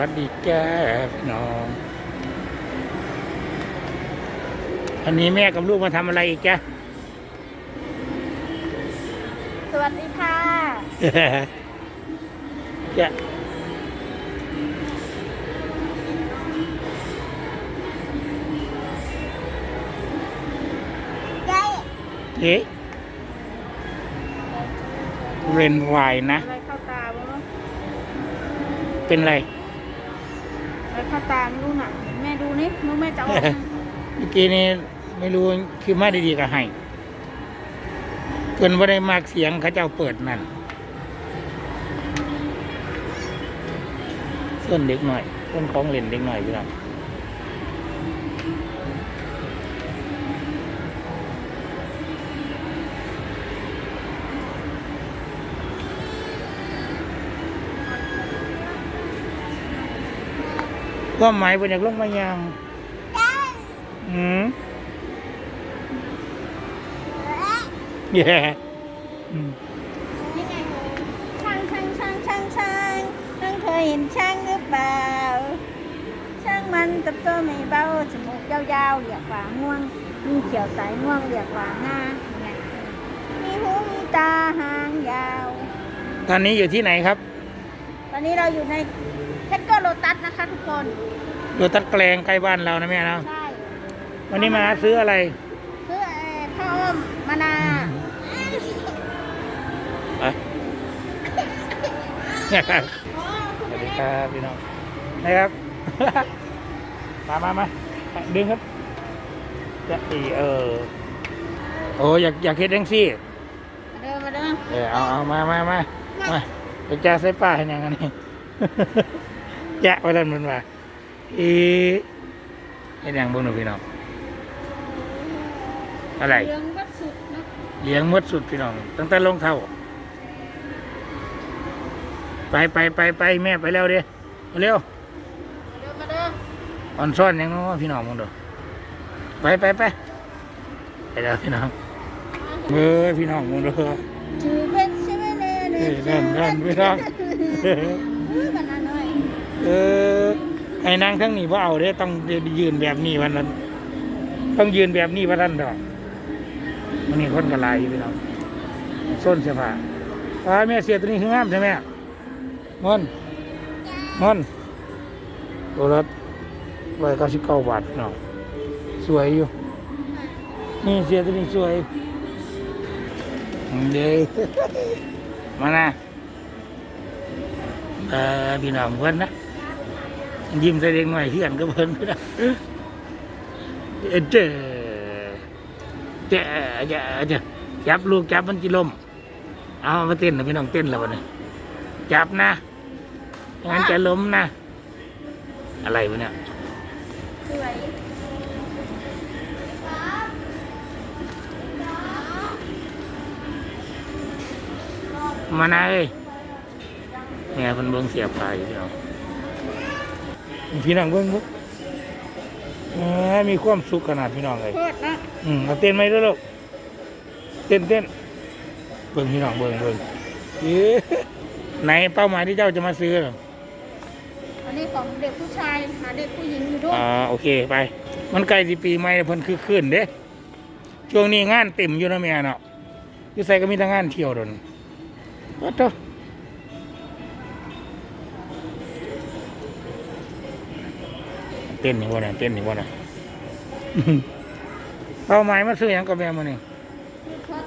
วัสดีแก้พี่น้อง อันนี้แม่กับลูกมาทำอะไรอีกจ้ะสวัสดีค่ะ จ้ะได้เอ๊ะเรนไวน์นะ อะไรเข้าตาบ้างเป็นไรอะไรเข้าตาไม่รู้น่ะ แม่ดูนี่น้องแม่จะออกเมื่อกี้นี่ไม่รู้คือมาดีๆก็ให้เกินว่าได้มากเสียงเขาเจ้าเปิดนั่นส่วนเด็กหน่อยส่วนของเล่นเด็กหน่อยพี่น้อง ว่าหมายเป็นอยากลงมายางอืมแย่อืมนี่ไงช่างช่างช่างช่างช่างช่างเคยเห็นช่างหรือเปล่า ช่างมันตับโตไม่เบาจมูกยาวๆเหลียกกว่าง่วง มีเขียวไตง่วงเหลียกกว่าหน้าไงมีหูมีตาหางยาว ตอนนี้อยู่ที่ไหนครับ ตอนนี้เราอยู่ในเทคโกโล ตัสนะคะทุกคนอยู่ตัดแกลงใกล้บ้านเรานะแม่นะใช่วันนี้มาซื้ออะไร ซื้อเอ่อข้าวอ้อมมะนาวอะสวัสดีครับพี่น้องนะครับ มามามาดึงครับ จะอีเออ โอ้อยากอยากเฮ็ดจังซี่ มาเดินมาเดินเออเอาเอามามามามาไปแจ้ใส่ป้าให้ยังไงนี่ แจ้ไว้ดันมันว่าอีเฮ็ดหยังบุญหนูพี่น้องอะไรเลี้ยงวัดสุดนะเลี้ยงมดสุดพี่น้อง ตั้งแต่ลงเท่า ไปไปไปไปแม่ไปแล้วเด้เอาเร็วมาเดินมาเดินอ่อนซ่อนยังน้อพี่น้องมึงดูไปไปไปไปแล้วพี่น้องเออพี่น้องมึงดูถือเพชรใช่ไหมเน่เออนั่นนั่นพี่น้อง เออไอ้นางทั้งนี้ว่าเอาเด้ต้องยืนแบบนี้วันนั้น ต้องยืนแบบนี้วันนั้นดอกมันนี่คนกระไรพี่น้องส้นเสื้อผ้าอ่าแม่เสียตัวนี้คืองามใช่ไหมมอนมอนตัวละร้อยเก้าสิบเก้าบาทพี่น้อสวยอยู่ นี่เสียตัวนี้สวยเด้มานะเออพี่น้องเพื่อนนะ ยิ้มใส่เด็กหน่อยเพื่อนก็เพิ่นก็ได้เอเจ้เจ้เจ้เจ้จับลูกจับมันจิลมเอามาเต้นนะพี่น้องเต้นแล้ววันนี้จับนะงั้นจะล้มนะ อะไรวะเนี่ยมานะเอ้ยแม่เพิ่นเบิ่งเสียบไปพี่น้อง พี่น้องเบิ่งบุ๊กแหมมีความสุขขนาดพี่น้องเลยโคตรนะอืมเอาเต้นไหมด้วยลูกเต้นเต้นเบิ่งพี่น้องเบิ่งเบิ่งเอ๊ะไหนเป้าหมายที่เจ้าจะมาซื้อเหรออันนี้ของเด็กผู้ชายหาเด็กผู้หญิงอยู่ด้วย อ่าโอเคไป มันใกล้สิปีใหม่แล้วเพิ่นคือขึ้นเด้ช่วงนี้งานเต็มอยู่นะแม่เนาะอยู่ใส่ก็มีแต่งานเที่ยวโดนวัดเถอะ เต้นนี่วะเนี่ยเต้นนี่วะเนี่ยเป้าหมายมาซื้อหยังกับแม่มานี่โคตร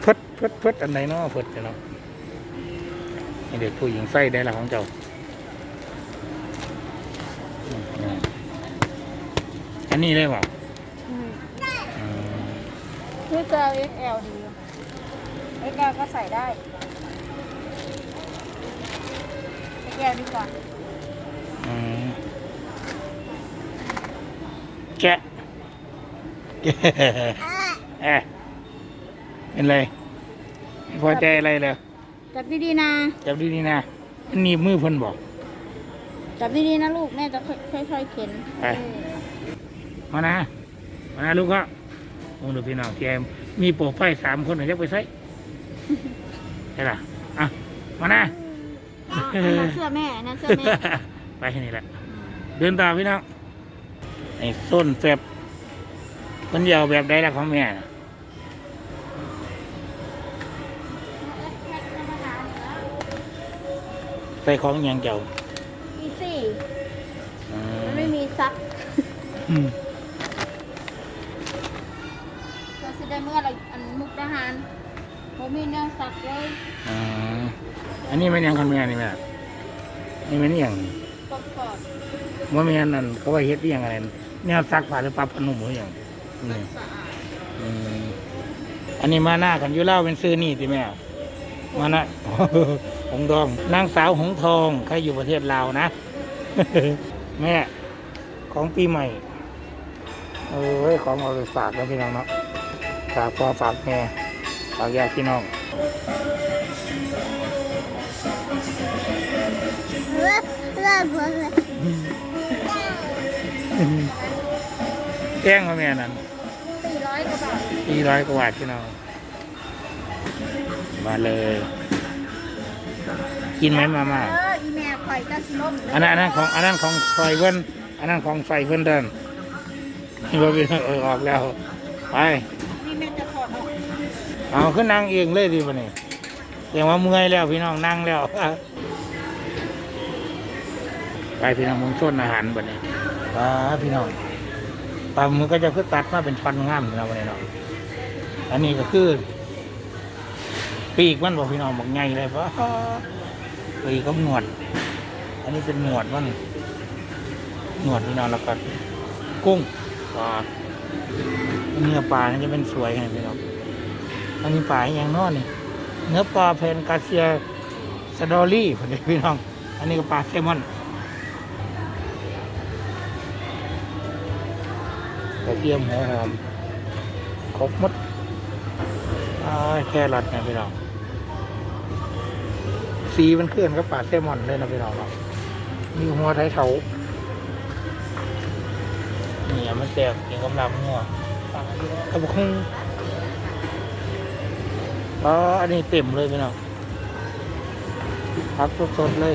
เพิดเพิดเพิดอันไหนเนาะเพิดเนาะให้เด็กผู้หญิงใส่ได้ละของเจ้าอืมอืมอันนี้เลยเปล่าอืมอืมคือจะเอา XL ดี XL ก็ใส่ได้ XL ดีกว่า อืม แกะแกะเอ๊ะเป็นไรไม่พอใจอะไรเลยจับดีๆนะ จับดีๆนะมันหนีบมือเพิ่นบอกจับดีๆนะลูกแม่จะค่อยๆเข็นไปมานะมานะลูกก็มองดูพี่น้องแกมมีโปรไฟล์สามคนหน่อยจะไปใส่ใช่ล่ะอะมานะเอนาะอันนั้นเสื้อแม่อันนั้นเสื้อแม่ ไปแค่นี้แหละ เดินตามพี่น้อง ไอ้ส้นเจ็บคนยาวแบบใดละของแม่น่ะใส่ของหยังเจ้าอีซี่อืมันมไม่มีซักอืมเราสิได้เมื่อเราอันมุกดาหารบ่มีแนวซักเลยอ่าอันนี้เป็นหยังคนแม่นี่แม่นี่เป็นอหย่างปอบปอบว่าแม่นั่นเขาว่าเฮ็ดอหย่างอะไร แนวซักผ้าหรือปรับผ้านุ่มหรืออย่างนี่อืมอันนี้มาหน้ากันอยู่เล่าเป็นซื้อนี่ติแม่ มานะ หงทอง นางสาวหงทองใครอยู่ประเทศลาวนะ แม่ ของปีใหม่ เอ้ยของเอาไปฝากนะพี่น้องเนาะฝากพ่อฝากแม่ฝากญาติพี่น้อง เลิศเลิศเลิศ แจ้งมาแม่นั่นสี่ร้อยกว่าบาทปีร้อยกว่าบาทพี่น้องมาเลย กินไหมมาม่าเอออีแม่ข่อยก็สิล่มเลยอันนั้นอันนั้นของอันนั้นของไฟเพิ่นอันนั้นของไฟเพิ่นเดินนี่บ่เป็นเออออกแล้วไปนี่แม่จะถอดออกเอาขึ้นนั่งเองเลยดิบ่นี่เรียกว่าเมื่อยแล้วพี่น้องนั่งแล้วไปพี่น้องมึงส้นอาหารบ่นี่ปลาพี่น้อง ปามือก็จะคือตัดมาเป็นฟันง่ามนะบ่นี่เนาะอันนี้ก็คือ ปีกมันบอกพี่น้องบอกไงเลยปะปีกก็หนวด อันนี้เป็นหนวดมันหนวดพี่น้องแล้วก็กุ้งปลาเนื้อปลาจะเป็นสวยไงพี่น้องอันนี้ปลาอย่างนอนี่เนื้อปลาเพนกาเซียสดอรี่พอดีพี่น้อง อันนี้ก็ปลาแซลมอน กระเทียมหัวหอมครบหมดแค่รอทนะพี่น้องสีมันเคลื่อนกับปลาแซลมอนเลยนะพี่น้องมีหัวไทเถาเนี่อะมันแตกอย่างกำลังหัวกระบอกคงอ๋ออันนี้เต็มเลยพี่น้องพักสดๆเลย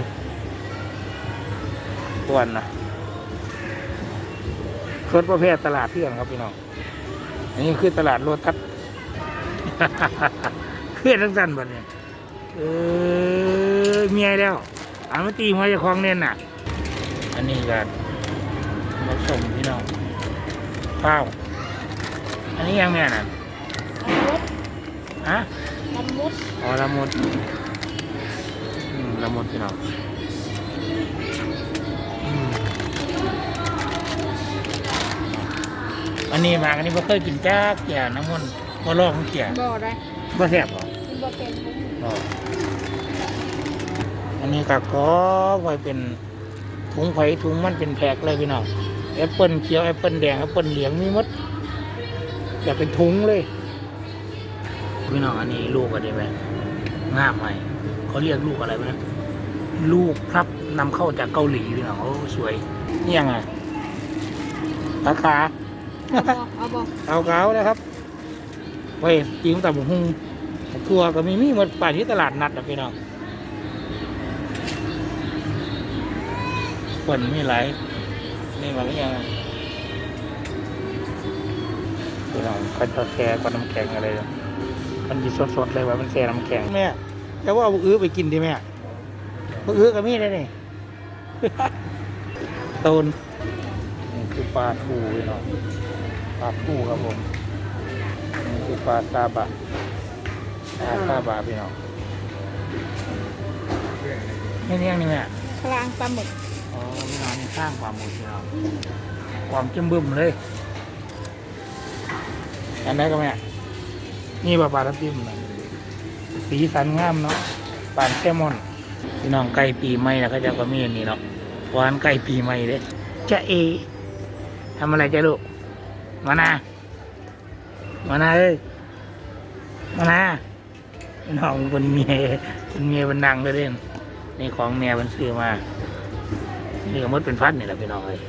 กวนนะ สดประเภทตลาดเที่ยงครับพี่น้องอันนี้คือตลาดโลตัสเคลื่อนทั้งสั้นบัดเนี่ยเออเมียแล้วอันมาตีหัวเจะคลองเน่นน่ะ อันนี้ก็ผสมพี่น้องข้าวอันนี้ยังแม่น่ะละมุดฮะละมุดอ๋อละมุดอืมละมุดพี่น้อง อันนี้มาอันนี้บ่เคยกินจ้าเกี่ยน้ำมันต์บ่ลอกของเกี่ยบ่ได้บ่แซ่บหรอกินบ่เป็นมุกอ๋ออันนี้ก็ก็ไว้เป็นถุงไผ่ถุงมันเป็นแพ็คเลยพี่น้องแอปเปิลเขียวแอปเปิลแดงแอปเปิลเหลืองมีหมดอยากเป็นถุงเลยพี่น้องอันนี้ลูกอะไรไหมงามไหมเขาเรียกลูกอะไรไหมนะลูกพลับนำเข้าจากเกาหลีพี่น้องโอ้สวยนี่ยังไงตาขา เอาบ่เอาบ่เอาเกานะครับไว้จิ้มตับหุงทัวก็มีมีหมดป่านที่ตลาดนัดนะพี่น้องฝนมีหลายนี่มาแล้วยังพี่น้องก็จะแช่กับน้ำแข็งอะไรเลยมันดีสดๆเลยว่ามันแช่น้ำแข็งแม่แต่ว่าเอาบุอื้อไปกินดิแม่บุอื้อก็มีได้นี่ตูนนี่คือปลาทูพี่น้อง ปลาทูครับผมนี่คือปลาซาบะปลาซาบะพี่น้องนี่เลี้ยงนี่แม่กลางปลาหมึกอ๋อพี่น้องนี่สร้างความมูพี่น้องความจำบึมเลย อันไหนก็แม่ นี่ปลาปลาทับทิมนะสีสันงามเนาะปลาแซลมอนพี่น้องไก่ปีใหม่นะเขาเจะก็มีอันนี้เนาะหวานไก่ปีใหม่เด้จะเอทำอะไรจ้ะลูก มานามานาเอ้ยมานาพี่น้องเป็นเมียเป็นเมียเป็นนางเลยเด่นนี่ของเมียเป็นซื้อมานี่ก็มดเป็นพันนี่แหละพี่น้องเลย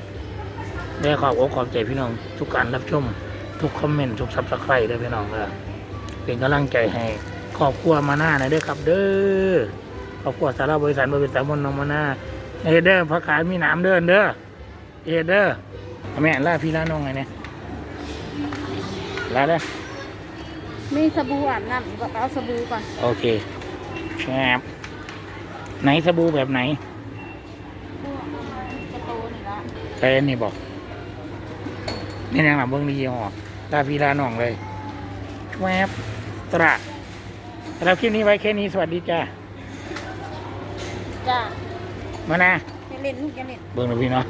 ได้ขอบอกขอบใจพี่น้อง ทุกการรับชม ทุกคอมเมนต์ทุกซับสไครต์ด้วยพี่น้องเลยเป็นกำลังใจให้ครอบครัวมาหน้าหน่อยเด้อครับ เด้อครอบครัวสารบริษัทบริษัทมนต์นองมานาเอเดอร์พักขายมีหนามเดินเด้อเอเดอร์เอแม่ล่าพี่ล่าน้องไงเนี่ย ล่าเด้อมีสบู่อาบน้ำก็เอาสบู่ก่อนโอเคแอบไหนสบู่แบบไหนกระโตนี่ละใช้อันนี้บอกนี่ยังหลับเบิ้งดียี่ห้อลาพี่ลาน้องเลยแวบตราสำหรับคลิปนี้ไว้แค่นี้สวัสดีจ้าจ้ามานะจะเล่นลูกจะเล่น เบิ้งนะพี่เนาะ